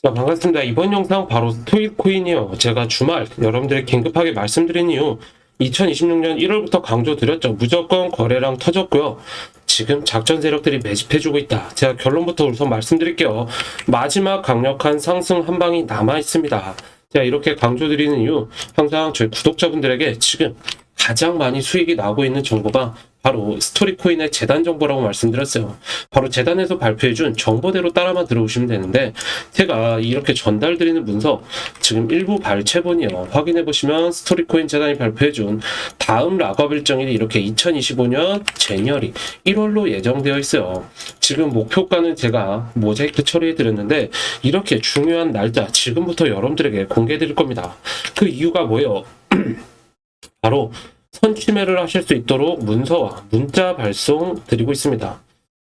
자, 반갑습니다. 이번 영상 바로 스토이코인이요. 제가 주말 여러분들에게 긴급하게 말씀드린 이유 2026년 1월부터 강조드렸죠. 무조건 거래량 터졌고요. 지금 작전 세력들이 매집해주고 있다. 제가 결론부터 우선 말씀드릴게요. 마지막 강력한 상승 한 방이 남아 있습니다. 제가 이렇게 강조드리는 이유 항상 저희 구독자분들에게 지금 가장 많이 수익이 나고 있는 정보가 바로 스토리코인의 재단 정보라고 말씀드렸어요. 바로 재단에서 발표해준 정보대로 따라만 들어오시면 되는데 제가 이렇게 전달드리는 문서 지금 일부 발췌본이요. 확인해 보시면 스토리코인 재단이 발표해준 다음 락업 일정일이 이렇게 2025년 제니어리 1월로 예정되어 있어요. 지금 목표가는 제가 모자이크 처리해 드렸는데 이렇게 중요한 날짜 지금부터 여러분들에게 공개해 드릴 겁니다. 그 이유가 뭐예요? 바로 선취매를 하실 수 있도록 문서와 문자 발송 드리고 있습니다.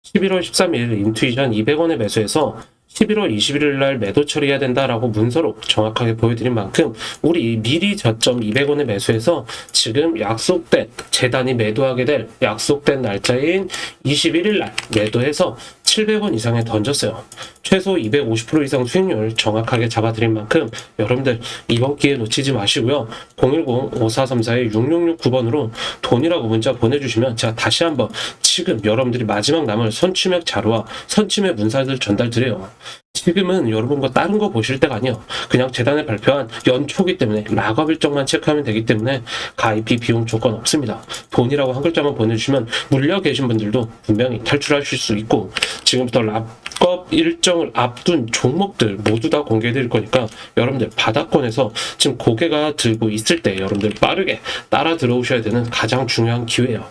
11월 13일 인투이션 200원에 매수해서 11월 21일 날 매도 처리해야 된다라고 문서로 정확하게 보여드린 만큼 우리 미리 저점 200원에 매수해서 지금 약속된 재단이 매도하게 될 약속된 날짜인 21일 날 매도해서 700원 이상에 던졌어요. 최소 250% 이상 수익률 정확하게 잡아드린 만큼 여러분들 이번 기회 놓치지 마시고요. 010-5434-6669번으로 돈이라고 문자 보내주시면 제가 다시 한번 지금 여러분들이 마지막 남을 선취맥 자료와 선취맥 문사들 전달 드려요. 지금은 여러분과 다른 거 보실 때가 아니에요. 그냥 재단에 발표한 연초기 때문에 락업 일정만 체크하면 되기 때문에 가입비 비용 조건 없습니다. 돈이라고 한 글자만 보내주시면 물려 계신 분들도 분명히 탈출하실 수 있고 지금부터 락업 일정을 앞둔 종목들 모두 다 공개해 드릴 거니까 여러분들 바닥권에서 지금 고개가 들고 있을 때 여러분들 빠르게 따라 들어오셔야 되는 가장 중요한 기회예요.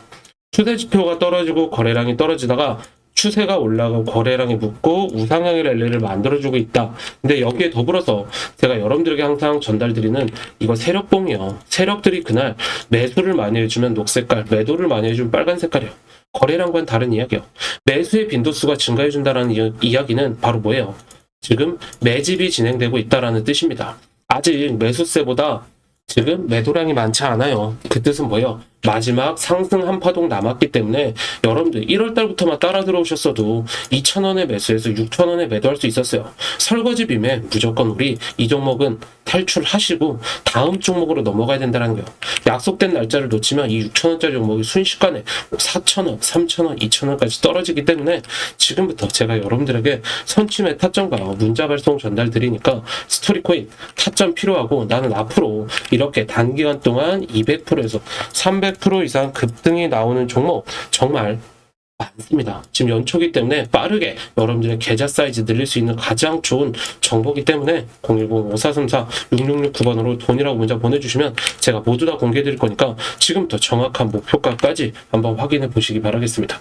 추세 지표가 떨어지고 거래량이 떨어지다가 추세가 올라가고 거래량이 붙고 우상향의 랠리를 만들어주고 있다. 근데 여기에 더불어서 제가 여러분들에게 항상 전달드리는 이거 세력봉이요. 세력들이 그날 매수를 많이 해주면 녹색깔, 매도를 많이 해주면 빨간 색깔이요. 거래량과는 다른 이야기요. 매수의 빈도수가 증가해준다는 이- 이야기는 바로 뭐예요? 지금 매집이 진행되고 있다라는 뜻입니다. 아직 매수세보다 지금 매도량이 많지 않아요. 그 뜻은 뭐예요? 마지막 상승 한 파동 남았기 때문에 여러분들 1월 달부터만 따라 들어오셨어도 2,000원에 매수해서 6,000원에 매도할 수 있었어요. 설거지 빔에 무조건 우리 이 종목은 탈출하시고 다음 종목으로 넘어가야 된다는 거예요. 약속된 날짜를 놓치면 이 6,000원짜리 종목이 순식간에 4,000원, 3,000원, 2,000원까지 떨어지기 때문에 지금부터 제가 여러분들에게 선침의 타점과 문자 발송 전달 드리니까 스토리코인 타점 필요하고 나는 앞으로 이렇게 단기간 동안 200%에서 300% 이상 급등이 나오는 종목 정말 많습니다. 지금 연초기 때문에 빠르게 여러분들의 계좌 사이즈 늘릴 수 있는 가장 좋은 정보기 때문에 010-5434-6669번으로 돈이라고 문자 보내주시면 제가 모두 다 공개해 드릴 거니까 지금부터 정확한 목표가까지 한번 확인해 보시기 바라겠습니다.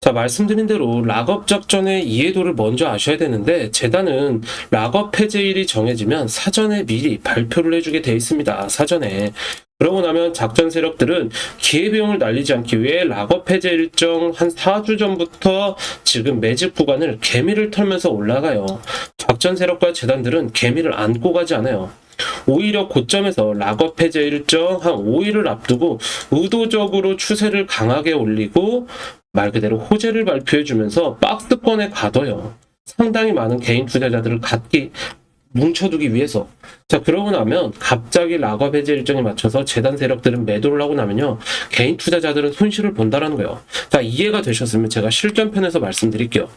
자, 말씀드린 대로 락업 작전의 이해도를 먼저 아셔야 되는데 재단은 락업 해제일이 정해지면 사전에 미리 발표를 해주게 돼 있습니다. 사전에. 그러고 나면 작전 세력들은 기회비용을 날리지 않기 위해 락업 해제 일정 한 4주 전부터 지금 매집 구간을 개미를 털면서 올라가요. 작전 세력과 재단들은 개미를 안고 가지 않아요. 오히려 고점에서 락업 해제 일정 한 5일을 앞두고 의도적으로 추세를 강하게 올리고 말 그대로 호재를 발표해주면서 박스권에 가둬요. 상당히 많은 개인 투자자들을 갖기 뭉쳐두기 위해서. 자, 그러고 나면 갑자기 락업 해제 일정에 맞춰서 재단 세력들은 매도를 하고 나면요. 개인 투자자들은 손실을 본다라는 거예요. 자, 이해가 되셨으면 제가 실전편에서 말씀드릴게요.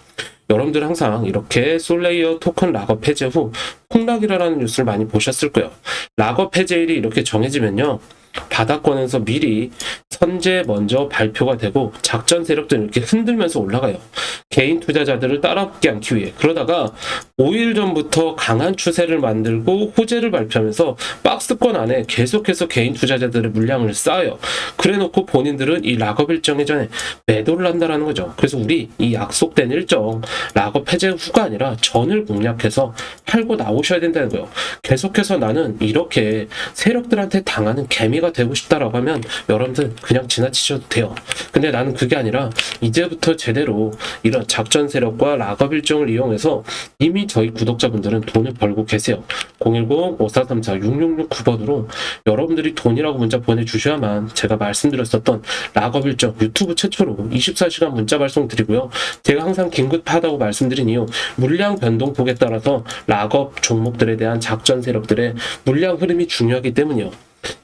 여러분들 항상 이렇게 솔레이어 토큰 락업 해제 후 폭락이라는 뉴스를 많이 보셨을 거예요. 락업 해제일이 이렇게 정해지면요. 바닥권에서 미리 선제 먼저 발표가 되고 작전 세력들은 이렇게 흔들면서 올라가요. 개인 투자자들을 따라붙게 않기 위해 그러다가 5일 전부터 강한 추세를 만들고 호재를 발표하면서 박스권 안에 계속해서 개인 투자자들의 물량을 쌓아요. 그래 놓고 본인들은 이 락업 일정 이 전에 매도를 한다라는 거죠. 그래서 우리 이 약속된 일정 락업 해제 후가 아니라 전을 공략해서 팔고 나오셔야 된다는 거예요. 계속해서 나는 이렇게 세력들한테 당하는 개미가 되고 싶다라고 하면 여러분들 그냥 지나치셔도 돼요. 근데 나는 그게 아니라 이제부터 제대로 이런 작전 세력과 락업 일정을 이용해서 이미 저희 구독자분들은 돈을 벌고 계세요. 010-5434-6669번으로 여러분들이 돈이라고 문자 보내주셔야만 제가 말씀드렸었던 락업 일정 유튜브 최초로 24시간 문자 발송 드리고요. 제가 항상 긴급하다고 말씀드린 이유 물량 변동폭에 따라서 락업 종목들에 대한 작전 세력들의 물량 흐름이 중요하기 때문이요.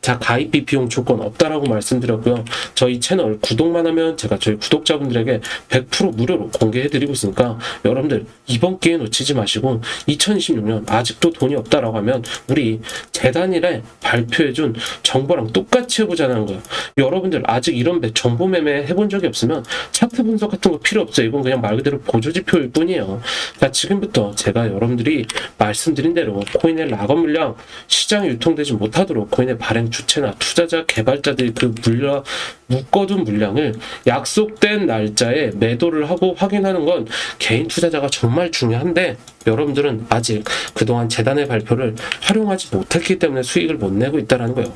자, 가입비 비용 조건 없다라고 말씀드렸고요. 저희 채널 구독만 하면 제가 저희 구독자분들에게 100% 무료로 공개해드리고 있으니까 여러분들 이번 기회 놓치지 마시고 2026년 아직도 돈이 없다라고 하면 우리 재단일에 발표해준 정보랑 똑같이 해보자는 거예요. 여러분들 아직 이런 매- 정보 매매 해본 적이 없으면 차트 분석 같은 거 필요 없어요. 이건 그냥 말 그대로 보조지표일 뿐이에요. 자, 지금부터 제가 여러분들이 말씀드린 대로 코인의 락업 물량 시장에 유통되지 못하도록 코인의 발행 주체나 투자자 개발자들이 그 물량 묶어둔 물량을 약속된 날짜에 매도를 하고 확인하는 건 개인 투자자가 정말 중요한데 여러분들은 아직 그동안 재단의 발표를 활용하지 못했기 때문에 수익을 못 내고 있다는 거예요.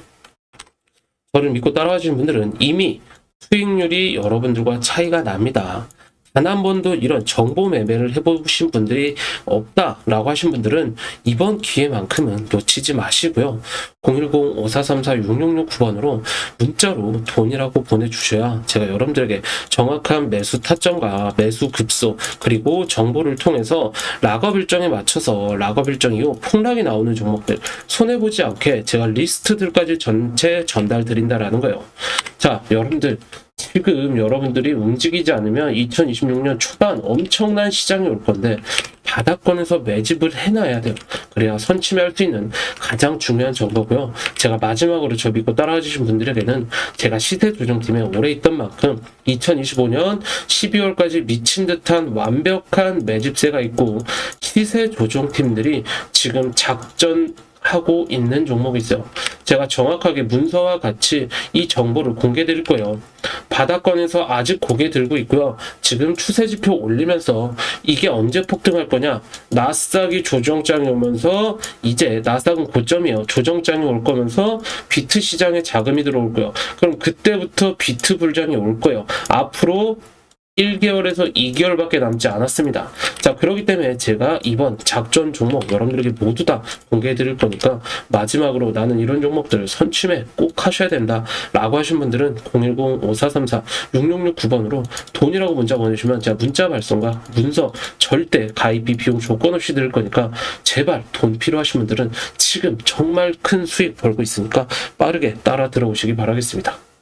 저를 믿고 따라와 주신 분들은 이미 수익률이 여러분들과 차이가 납니다. 단 한 번도 이런 정보 매매를 해보신 분들이 없다라고 하신 분들은 이번 기회만큼은 놓치지 마시고요. 010-5434-6669번으로 문자로 돈이라고 보내주셔야 제가 여러분들에게 정확한 매수 타점과 매수 급소 그리고 정보를 통해서 락업 일정에 맞춰서 락업 일정 이후 폭락이 나오는 종목들 손해보지 않게 제가 리스트들까지 전체 전달 드린다라는 거예요. 자, 여러분들 지금 여러분들이 움직이지 않으면 2026년 초반 엄청난 시장이 올 건데 바닥권에서 매집을 해놔야 돼요. 그래야 선침해할 수 있는 가장 중요한 정보고요. 제가 마지막으로 저 믿고 따라와 주신 분들에게는 제가 시세 조정팀에 오래 있던 만큼 2025년 12월까지 미친 듯한 완벽한 매집세가 있고 시세 조정팀들이 지금 작전 하고 있는 종목이 있어요. 제가 정확하게 문서와 같이 이 정보를 공개 드릴 거예요. 바닥권에서 아직 고개 들고 있고요. 지금 추세 지표 올리면서 이게 언제 폭등할 거냐? 나스닥이 조정장이 오면서 이제 나스닥은 고점이에요. 조정장이 올 거면서 비트 시장에 자금이 들어올 거예요. 그럼 그때부터 비트 불장이 올 거예요. 앞으로 1개월에서 2개월밖에 남지 않았습니다. 자, 그렇기 때문에 제가 이번 작전 종목 여러분들에게 모두 다 공개해 드릴 거니까 마지막으로 나는 이런 종목들을 선취매 꼭 하셔야 된다 라고 하신 분들은 010-5434-6669번으로 돈이라고 문자 보내주시면 제가 문자 발송과 문서 절대 가입비 비용 조건 없이 드릴 거니까 제발 돈 필요하신 분들은 지금 정말 큰 수익 벌고 있으니까 빠르게 따라 들어오시기 바라겠습니다.